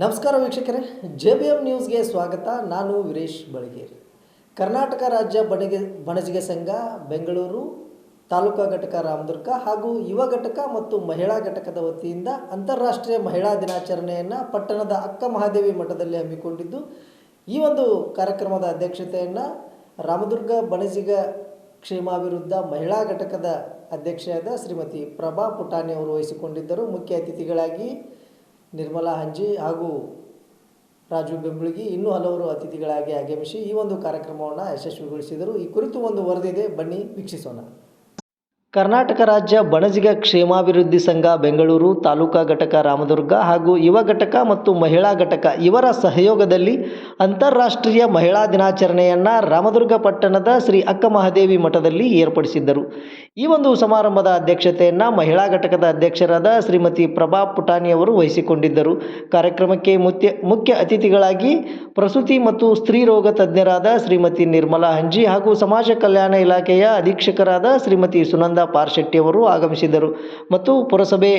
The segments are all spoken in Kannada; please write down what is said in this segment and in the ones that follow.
ನಮಸ್ಕಾರ ವೀಕ್ಷಕರೇ ಜೆ ಬಿ ಎಂ ನ್ಯೂಸ್ಗೆ ಸ್ವಾಗತ. ನಾನು ವೀರೇಶ್ ಬಳಗೇರಿ. ಕರ್ನಾಟಕ ರಾಜ್ಯ ಬಣಗೆ, ಬಣಜಿಗೆ ಸಂಘ, ಬೆಂಗಳೂರು, ತಾಲೂಕಾ ಘಟಕ ರಾಮದುರ್ಗ ಹಾಗೂ ಯುವ ಘಟಕ ಮತ್ತು ಮಹಿಳಾ ಘಟಕದ ವತಿಯಿಂದ ಅಂತಾರಾಷ್ಟ್ರೀಯ ಮಹಿಳಾ ದಿನಾಚರಣೆಯನ್ನು ಪಟ್ಟಣದ ಅಕ್ಕ ಮಹಾದೇವಿ ಮಠದಲ್ಲಿ ಹಮ್ಮಿಕೊಂಡಿದ್ದು, ಈ ಒಂದು ಕಾರ್ಯಕ್ರಮದ ಅಧ್ಯಕ್ಷತೆಯನ್ನು ರಾಮದುರ್ಗ ಬಣಜಿಗ ಕ್ಷೇಮಾಭಿವೃದ್ಧ ಮಹಿಳಾ ಘಟಕದ ಅಧ್ಯಕ್ಷೆಯಾದ ಶ್ರೀಮತಿ ಪ್ರಭಾ ಪುಟಾಣಿ ಅವರು ವಹಿಸಿಕೊಂಡಿದ್ದರು. ಮುಖ್ಯ ಅತಿಥಿಗಳಾಗಿ ನಿರ್ಮಲಾ ಹಂಜಿ ಹಾಗೂ ರಾಜು ಬೆಂಬಳಗಿ ಇನ್ನೂ ಹಲವರು ಅತಿಥಿಗಳಾಗಿ ಆಗಮಿಸಿ ಈ ಒಂದು ಕಾರ್ಯಕ್ರಮವನ್ನು ಯಶಸ್ವಿಗೊಳಿಸಿದರು. ಈ ಕುರಿತು ಒಂದು ವರದಿದೆ. ಬನ್ನಿ, ವೀಕ್ಷಿಸೋಣ. ಕರ್ನಾಟಕ ರಾಜ್ಯ ಬಣಜಿಗ ಕ್ಷೇಮಾಭಿವೃದ್ಧಿ ಸಂಘ, ಬೆಂಗಳೂರು ತಾಲೂಕಾ ಘಟಕ ರಾಮದುರ್ಗ ಹಾಗೂ ಯುವ ಘಟಕ ಮತ್ತು ಮಹಿಳಾ ಘಟಕ ಇವರ ಸಹಯೋಗದಲ್ಲಿ ಅಂತಾರಾಷ್ಟ್ರೀಯ ಮಹಿಳಾ ದಿನಾಚರಣೆಯನ್ನು ರಾಮದುರ್ಗ ಪಟ್ಟಣದ ಶ್ರೀ ಅಕ್ಕ ಮಹಾದೇವಿ ಮಠದಲ್ಲಿ ಏರ್ಪಡಿಸಿದ್ದರು. ಈ ಒಂದು ಸಮಾರಂಭದ ಅಧ್ಯಕ್ಷತೆಯನ್ನು ಮಹಿಳಾ ಘಟಕದ ಅಧ್ಯಕ್ಷರಾದ ಶ್ರೀಮತಿ ಪ್ರಭಾ ಪುಟಾಣಿ ಅವರು ವಹಿಸಿಕೊಂಡಿದ್ದರು. ಕಾರ್ಯಕ್ರಮಕ್ಕೆ ಮುಖ್ಯ ಮುಖ್ಯ ಅತಿಥಿಗಳಾಗಿ ಪ್ರಸೂತಿ ಮತ್ತು ಸ್ತ್ರೀ ರೋಗ ತಜ್ಞರಾದ ಶ್ರೀಮತಿ ನಿರ್ಮಲಾ ಹಂಜಿ ಹಾಗೂ ಸಮಾಜ ಕಲ್ಯಾಣ ಇಲಾಖೆಯ ಅಧೀಕ್ಷಕರಾದ ಶ್ರೀಮತಿ ಸುನಂದ ಪಾರ್ಶೆಟ್ಟಿ ಅವರು ಆಗಮಿಸಿದರು. ಮತ್ತು ಪುರಸಭೆ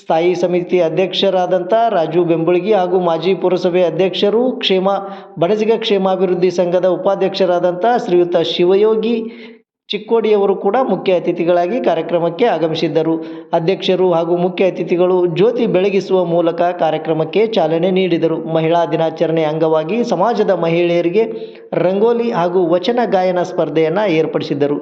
ಸ್ಥಾಯಿ ಸಮಿತಿ ಅಧ್ಯಕ್ಷರಾದಂಥ ರಾಜು ಬೆಂಬಳಗಿ ಹಾಗೂ ಮಾಜಿ ಪುರಸಭೆ ಅಧ್ಯಕ್ಷರು ಕ್ಷೇಮ, ಬಣಜಿಗ ಕ್ಷೇಮಾಭಿವೃದ್ಧಿ ಸಂಘದ ಉಪಾಧ್ಯಕ್ಷರಾದಂಥ ಶ್ರೀಯುತ ಶಿವಯೋಗಿ ಚಿಕ್ಕೋಡಿಯವರು ಕೂಡ ಮುಖ್ಯ ಅತಿಥಿಗಳಾಗಿ ಕಾರ್ಯಕ್ರಮಕ್ಕೆ ಆಗಮಿಸಿದ್ದರು. ಅಧ್ಯಕ್ಷರು ಹಾಗೂ ಮುಖ್ಯ ಅತಿಥಿಗಳು ಜ್ಯೋತಿ ಬೆಳಗಿಸುವ ಮೂಲಕ ಕಾರ್ಯಕ್ರಮಕ್ಕೆ ಚಾಲನೆ ನೀಡಿದರು. ಮಹಿಳಾ ದಿನಾಚರಣೆ ಅಂಗವಾಗಿ ಸಮಾಜದ ಮಹಿಳೆಯರಿಗೆ ರಂಗೋಲಿ ಹಾಗೂ ವಚನ ಗಾಯನ ಸ್ಪರ್ಧೆಯನ್ನು ಏರ್ಪಡಿಸಿದ್ದರು.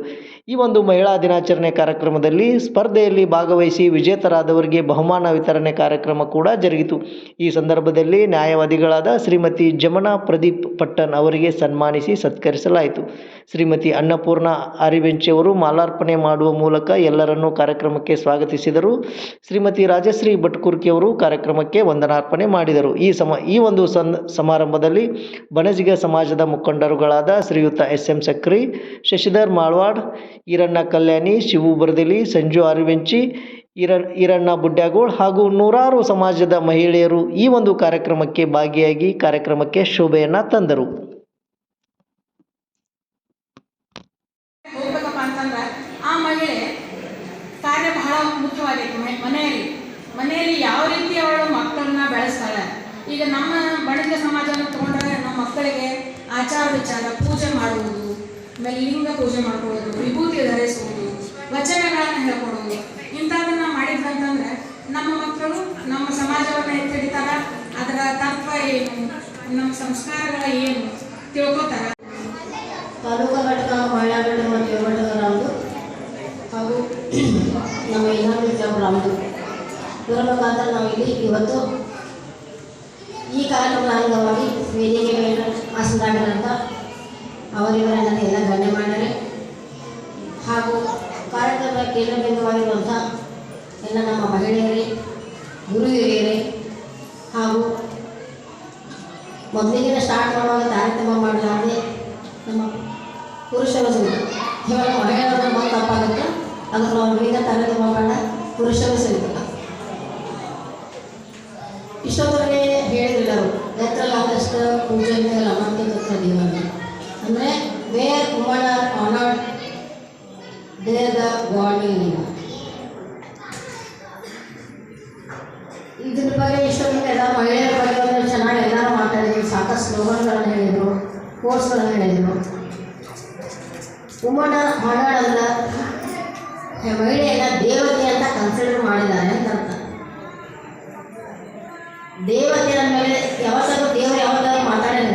ಈ ಒಂದು ಮಹಿಳಾ ದಿನಾಚರಣೆ ಕಾರ್ಯಕ್ರಮದಲ್ಲಿ ಸ್ಪರ್ಧೆಯಲ್ಲಿ ಭಾಗವಹಿಸಿ ವಿಜೇತರಾದವರಿಗೆ ಬಹುಮಾನ ವಿತರಣೆ ಕಾರ್ಯಕ್ರಮ ಕೂಡ ಜರುಗಿತು. ಈ ಸಂದರ್ಭದಲ್ಲಿ ನ್ಯಾಯವಾದಿಗಳಾದ ಶ್ರೀಮತಿ ಜಮನಾ ಪ್ರದೀಪ್ ಪಟ್ಟನ್ ಅವರಿಗೆ ಸನ್ಮಾನಿಸಿ ಸತ್ಕರಿಸಲಾಯಿತು. ಶ್ರೀಮತಿ ಅನ್ನಪೂರ್ಣ ಆರಿಬೆಂಚಿಯವರು ಮಾಲಾರ್ಪಣೆ ಮಾಡುವ ಮೂಲಕ ಎಲ್ಲರನ್ನೂ ಕಾರ್ಯಕ್ರಮಕ್ಕೆ ಸ್ವಾಗತಿಸಿದರು. ಶ್ರೀಮತಿ ರಾಜಶ್ರೀ ಭಟ್ಕುರ್ಕಿಯವರು ಕಾರ್ಯಕ್ರಮಕ್ಕೆ ವಂದನಾರ್ಪಣೆ ಮಾಡಿದರು. ಈ ಸಮ, ಈ ಒಂದು ಸನ್, ಸಮಾರಂಭದಲ್ಲಿ ಬಣಜಿಗ ಸಮಾಜದ ಮುಖಂಡರುಗಳಾದ ಶ್ರೀಯುತ ಎಸ್ ಎಂ ಸಕ್ರಿ, ಶಶಿಧರ್ ಮಾಳ್ವಾಡ್, ಈರಣ್ಣ ಕಲ್ಯಾಣಿ, ಶಿವು ಬರ್ದಿಲಿ, ಸಂಜು ಆರಿವೆಂಚಿ ಈರ ಈರಣ್ಣ ಬುಡ್ಯಾಗೋಳ್ ಹಾಗೂ ನೂರಾರು ಸಮಾಜದ ಮಹಿಳೆಯರು ಈ ಒಂದು ಕಾರ್ಯಕ್ರಮಕ್ಕೆ ಭಾಗಿಯಾಗಿ ಕಾರ್ಯಕ್ರಮಕ್ಕೆ ಶೋಭೆಯನ್ನು ತಂದರು. ಅಂತಂದ್ರೆ ಆ ಮಹಿಳೆ ಕಾರ್ಯ ಬಹಳ ಮುಖ್ಯವಾಗೈತಿ ಮನೆಯಲ್ಲಿ. ಮನೆಯಲ್ಲಿ ಯಾವ ರೀತಿ ಅವಳು ಮಕ್ಕಳನ್ನ ಬೆಳೆಸ್ತಾಳೆ? ಈಗ ನಮ್ಮ ಬಣಿಕ ಸಮಾಜವನ್ನು ತಗೊಂಡ್ರೆ ನಮ್ಮ ಮಕ್ಕಳಿಗೆ ಆಚಾರ ವಿಚಾರ, ಪೂಜೆ ಮಾಡುವುದು, ಆಮೇಲೆ ಲಿಂಗ ಪೂಜೆ ಮಾಡ್ಕೊಳ್ಳೋದು, ವಿಭೂತಿ ಧರಿಸುವುದು, ವಚನಗಳನ್ನು ಹೇಳ್ಕೊಡೋದು ಇಂಥದನ್ನ ಮಾಡಿದ್ರಂತಂದ್ರೆ ನಮ್ಮ ಮಕ್ಕಳು ನಮ್ಮ ಸಮಾಜವನ್ನು ಎತ್ತಿಡಿತಾರ ಅದರ ತತ್ವ ಏನು? ನಮ್ಮ ಸಂಸ್ಕಾರಗಳ ಏನು? ತಿಳ್ಕೊತಾರ ತಾಲೂಕು ಘಟಕ ಮಹಿಳಾ ಘಟಕ ಮತ್ತು ಯುವ ಘಟಕ ನಮ್ಮದು ಹಾಗೂ ನಮ್ಮ ಇನ್ನೊಂದು ಕ್ಲಬ್ ನಮ್ಮದು ಮುಖಾಂತರ ನಾವು ಇಲ್ಲಿ ಇವತ್ತು ಈ ಕಾರ್ಯಕ್ರಮದ ಅಂಗವಾಗಿ ವೇದಿಕೆ ಮೇಲೆ ಆಸನಾಗಿರಂತ ಅವರಿವರನ್ನ ಎಲ್ಲ ಗಣ್ಯ ಮಾಡಿದರೆ ಹಾಗೂ ಕಾರ್ಯಕ್ರಮದ ಕೇಂದ್ರಬಿಂದುವಾಗಿರುವಂಥ ಎಲ್ಲ ನಮ್ಮ ಮಹಿಳೆಯರೇ ಗುರು ಹಿರಿಯರೇ ಹಾಗೂ ಮೊದಲಿಗಿನ ಸ್ಟಾರ್ಟ್ ಮಾಡುವಾಗ ಕಾರ್ಯಕ್ರಮ ಮಾಡಲಾರದೆ ನಮ್ಮ ಪುರುಷರ ಇವರು ಇವಾಗ ಮಹಿಳೆಯರ ಮಾತು ತಪ್ಪಾಗುತ್ತೆ. ಅದನ್ನು ನಾವು ಈಗ ತರಗತಿ ಪುರುಷರು ಸಹಿತ ಇಷ್ಟೊತ್ತವರೆಗೆ ಹೇಳಿದ್ರಲ್ಲ ಅವರು ಎತ್ತರಲಾದಷ್ಟು ಪೂಜೆ ಮೇಲೆ ಅಮಾಂತಿ ತತ್ವ ದೇವರ ಅಂದರೆ ವೇರ್ ವುಮನ್ ಆರ್ ಆನರ್ಡ್ ಇಲ್ಲ ಇದ್ರ ಬಗ್ಗೆ ಇಷ್ಟೊಂದು ಎಲ್ಲ ಮಹಿಳೆಯರ ಬಗ್ಗೆ ಚೆನ್ನಾಗಿ ಎಲ್ಲರೂ ಮಾತಾಡಿದ್ರು, ಸಾಕಷ್ಟು ಸ್ಲೋಗನ್ಗಳನ್ನು ಹೇಳಿದರು ಕೋರ್ಸ್ಗಳನ್ನು ಹೇಳಿದರು. ವುಮನ್ ಅಂದ್ರೆ ಹೆ- ಮಹಿಳೆಯನ್ನ ದೇವತೆ ಅಂತ ಕನ್ಸಿಡರ್ ಮಾಡಿದ್ದಾರೆ ಅಂತ ಅರ್ಥ. ದೇವತೆ ಅಂದಮೇಲೆ ಯಾವತ್ತಾದ್ರೂ ದೇವರು ಯಾವತ್ತಾದ್ರೂ ಮಾತಾಡಿದ್ರೆ